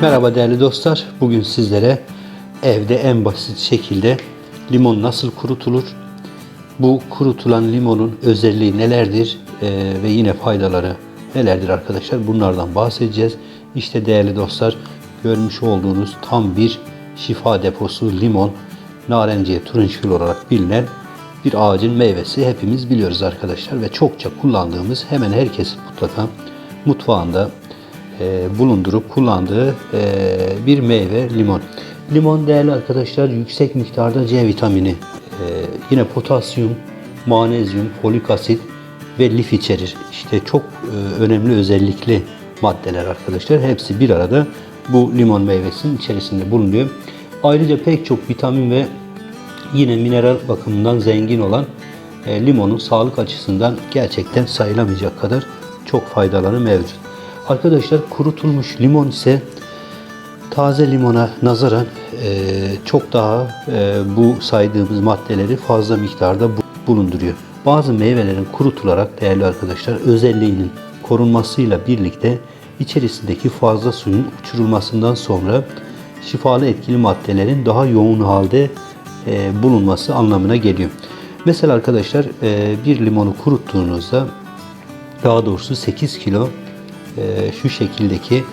Merhaba değerli dostlar. Bugün sizlere evde en basit şekilde limon nasıl kurutulur? Bu kurutulan limonun özelliği nelerdir Ee, ve yine faydaları nelerdir arkadaşlar? Bunlardan bahsedeceğiz. İşte değerli dostlar görmüş olduğunuz tam bir şifa deposu limon, narenciye turunçgül olarak bilinen bir ağacın meyvesi hepimiz biliyoruz arkadaşlar ve çokça kullandığımız hemen herkesin mutlaka mutfağında e, bulundurup kullandığı e, bir meyve limon. Limon değerli arkadaşlar yüksek miktarda C vitamini, e, yine potasyum, manezyum, folik asit ve lif içerir. İşte çok e, önemli özellikli maddeler arkadaşlar. Hepsi bir arada bu limon meyvesinin içerisinde bulunuyor. Ayrıca pek çok vitamin ve yine mineral bakımından zengin olan e, limonun sağlık açısından gerçekten sayılamayacak kadar çok faydaları mevcut. Arkadaşlar kurutulmuş limon ise taze limona nazaran e, çok daha e, bu saydığımız maddeleri fazla miktarda bu- bulunduruyor. Bazı meyvelerin kurutularak değerli arkadaşlar özelliğinin korunmasıyla birlikte içerisindeki fazla suyun uçurulmasından sonra şifalı etkili maddelerin daha yoğun halde e, bulunması anlamına geliyor. Mesela arkadaşlar e, bir limonu kuruttuğunuzda daha doğrusu 8 kilo şu şekildeki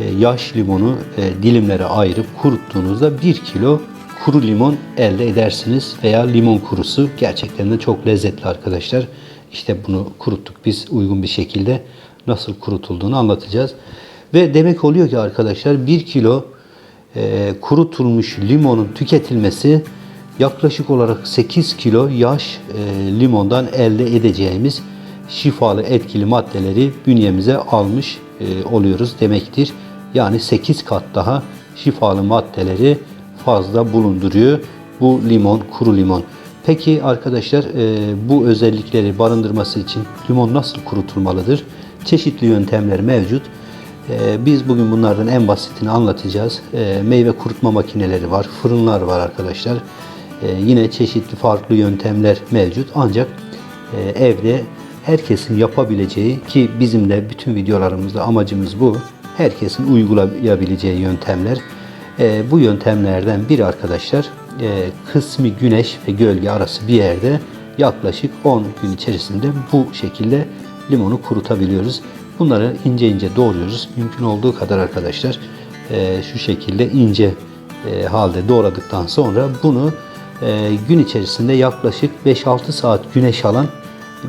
e, yaş limonu e, dilimlere ayırıp kuruttuğunuzda 1 kilo kuru limon elde edersiniz veya limon kurusu gerçekten de çok lezzetli arkadaşlar. İşte bunu kuruttuk biz uygun bir şekilde nasıl kurutulduğunu anlatacağız. Ve demek oluyor ki arkadaşlar 1 kilo e, kurutulmuş limonun tüketilmesi yaklaşık olarak 8 kilo yaş e, limondan elde edeceğimiz şifalı etkili maddeleri bünyemize almış e, oluyoruz demektir. Yani 8 kat daha şifalı maddeleri fazla bulunduruyor bu limon, kuru limon. Peki arkadaşlar e, bu özellikleri barındırması için limon nasıl kurutulmalıdır? Çeşitli yöntemler mevcut. Ee, Biz bugün bunlardan en basitini anlatacağız. Meyve kurutma makineleri var, fırınlar var arkadaşlar. Yine çeşitli farklı yöntemler mevcut. Ancak e, evde herkesin yapabileceği ki bizim de bütün videolarımızda amacımız bu. Herkesin uygulayabileceği yöntemler. Ee, Bu yöntemlerden biri arkadaşlar e, kısmi güneş ve gölge arası bir yerde yaklaşık 10 gün içerisinde bu şekilde limonu kurutabiliyoruz. Bunları ince ince doğruyoruz. Mümkün olduğu kadar arkadaşlar e, şu şekilde ince e, halde doğradıktan sonra bunu e, gün içerisinde yaklaşık 5-6 saat güneş alan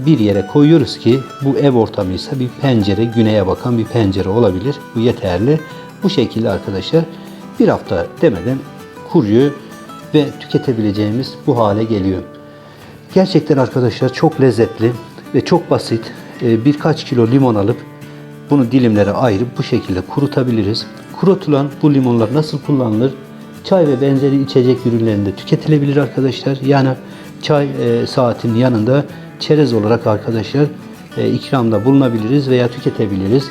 bir yere koyuyoruz ki bu ev ortamıysa bir pencere, güneye bakan bir pencere olabilir. Bu yeterli. Bu şekilde arkadaşlar bir hafta demeden kuruyor ve tüketebileceğimiz bu hale geliyor. Gerçekten arkadaşlar çok lezzetli ve çok basit. Ee, Birkaç kilo limon alıp bunu dilimlere ayırıp bu şekilde kurutabiliriz. Kurutulan bu limonlar nasıl kullanılır? Çay ve benzeri içecek ürünlerinde tüketilebilir arkadaşlar. Yani çay e, saatinin yanında çerez olarak arkadaşlar e, ikramda bulunabiliriz veya tüketebiliriz.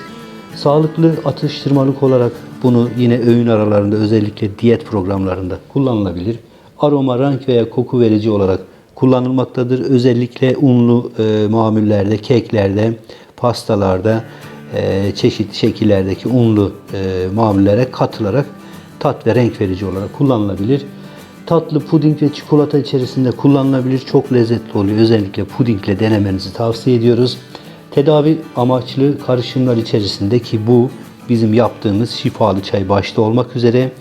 Sağlıklı atıştırmalık olarak bunu yine öğün aralarında özellikle diyet programlarında kullanılabilir. Aroma, renk veya koku verici olarak kullanılmaktadır. Özellikle unlu e, mamullerde, keklerde, pastalarda, e, çeşitli şekillerdeki unlu e, mamullere katılarak tat ve renk verici olarak kullanılabilir. Tatlı puding ve çikolata içerisinde kullanılabilir. Çok lezzetli oluyor. Özellikle pudingle denemenizi tavsiye ediyoruz. Tedavi amaçlı karışımlar içerisinde ki bu bizim yaptığımız şifalı çay başta olmak üzere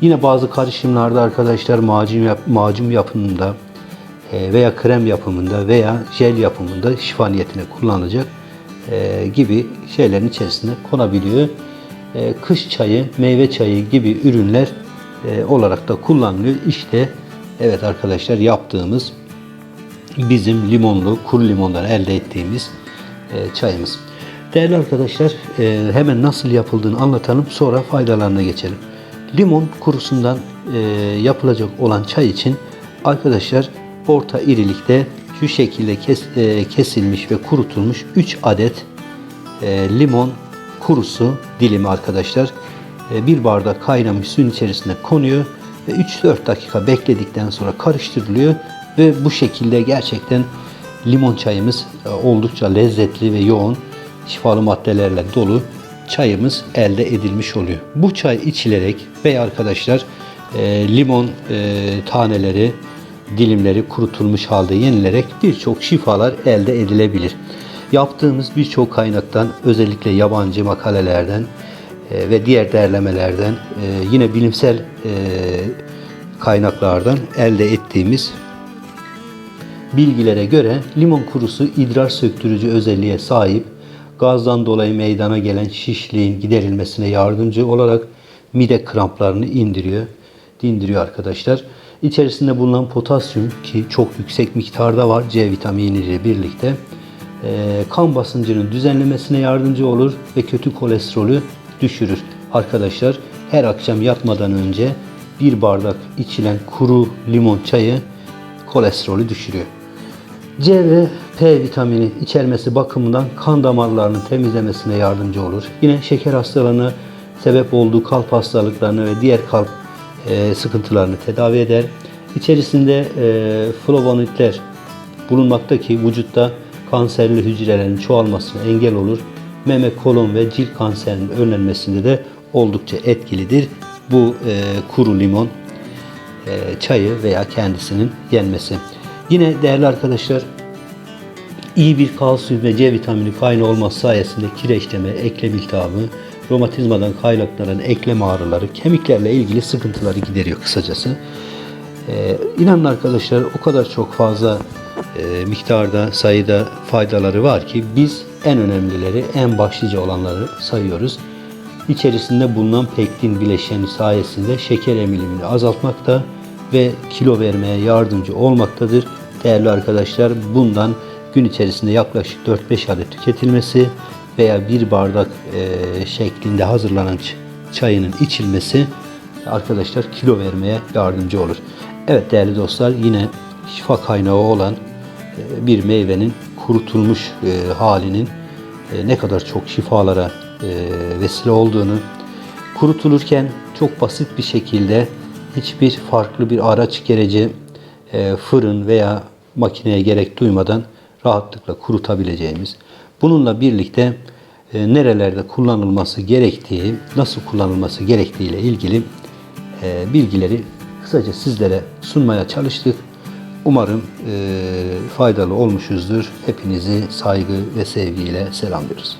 yine bazı karışımlarda arkadaşlar macun, yap, macun yapımında e, veya krem yapımında veya jel yapımında şifa niyetine kullanılacak e, gibi şeylerin içerisine konabiliyor. E, Kış çayı, meyve çayı gibi ürünler e, olarak da kullanılıyor. İşte evet arkadaşlar yaptığımız bizim limonlu, kuru limondan elde ettiğimiz e, çayımız. Değerli arkadaşlar e, hemen nasıl yapıldığını anlatalım sonra faydalarına geçelim. Limon kurusundan e, yapılacak olan çay için arkadaşlar orta irilikte şu şekilde kes- e, kesilmiş ve kurutulmuş 3 adet e, limon kurusu dilimi arkadaşlar bir bardak kaynamış suyun içerisine konuyor ve 3-4 dakika bekledikten sonra karıştırılıyor ve bu şekilde gerçekten limon çayımız e, oldukça lezzetli ve yoğun şifalı maddelerle dolu çayımız elde edilmiş oluyor. Bu çay içilerek veya arkadaşlar e, limon e, taneleri, dilimleri kurutulmuş halde yenilerek birçok şifalar elde edilebilir. Yaptığımız birçok kaynaktan özellikle yabancı makalelerden ve diğer derlemelerden e, yine bilimsel e, kaynaklardan elde ettiğimiz bilgilere göre limon kurusu idrar söktürücü özelliğe sahip, gazdan dolayı meydana gelen şişliğin giderilmesine yardımcı olarak mide kramplarını indiriyor, dindiriyor arkadaşlar. İçerisinde bulunan potasyum ki çok yüksek miktarda var C vitaminiyle birlikte e, kan basıncının düzenlemesine yardımcı olur ve kötü kolesterolü düşürür. Arkadaşlar her akşam yatmadan önce bir bardak içilen kuru limon çayı kolesterolü düşürüyor. C ve P vitamini içermesi bakımından kan damarlarının temizlemesine yardımcı olur. Yine şeker hastalığına sebep olduğu kalp hastalıklarını ve diğer kalp e, sıkıntılarını tedavi eder. İçerisinde e, flavonoidler bulunmakta ki vücutta kanserli hücrelerin çoğalmasına engel olur. Meme, kolon ve cilt kanserinin önlenmesinde de oldukça etkilidir. Bu e, kuru limon e, çayı veya kendisinin yenmesi. Yine değerli arkadaşlar iyi bir kalsiyum ve C vitamini kaynağı olması sayesinde kireçleme, eklem iltihabı, romatizmadan kaynaklanan eklem ağrıları, kemiklerle ilgili sıkıntıları gideriyor kısacası. Ee, inanın arkadaşlar o kadar çok fazla e, miktarda, sayıda faydaları var ki biz en önemlileri, en başlıca olanları sayıyoruz. İçerisinde bulunan pektin bileşeni sayesinde şeker emilimini azaltmakta ve kilo vermeye yardımcı olmaktadır. Değerli arkadaşlar bundan gün içerisinde yaklaşık 4-5 adet tüketilmesi veya bir bardak e, şeklinde hazırlanan çayının içilmesi arkadaşlar kilo vermeye yardımcı olur. Evet değerli dostlar yine şifa kaynağı olan bir meyvenin kurutulmuş e, halinin e, ne kadar çok şifalara e, vesile olduğunu kurutulurken çok basit bir şekilde hiçbir farklı bir araç gereci e, fırın veya makineye gerek duymadan rahatlıkla kurutabileceğimiz. Bununla birlikte e, nerelerde kullanılması gerektiği, nasıl kullanılması gerektiği ile ilgili e, bilgileri kısaca sizlere sunmaya çalıştık. Umarım e, faydalı olmuşuzdur. Hepinizi saygı ve sevgiyle selamlıyoruz.